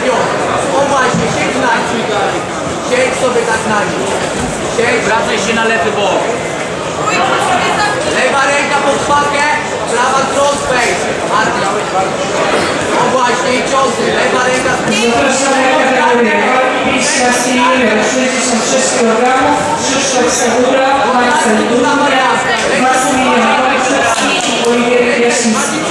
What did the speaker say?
Ją. O właśnie, siedź na nim. Siedź sobie tak na nim. Siedź, Wracaj się na lewy bok. lewa ręka pod szpakę, prawa crossface. O właśnie, i ciosy, lewa ręka Zapraszamy na Mistrzowskiej 66 kg, Krzysztof Sabura, Marcel Duda, Maksymilian Wojciechowski, Oliwier Jaśnicki.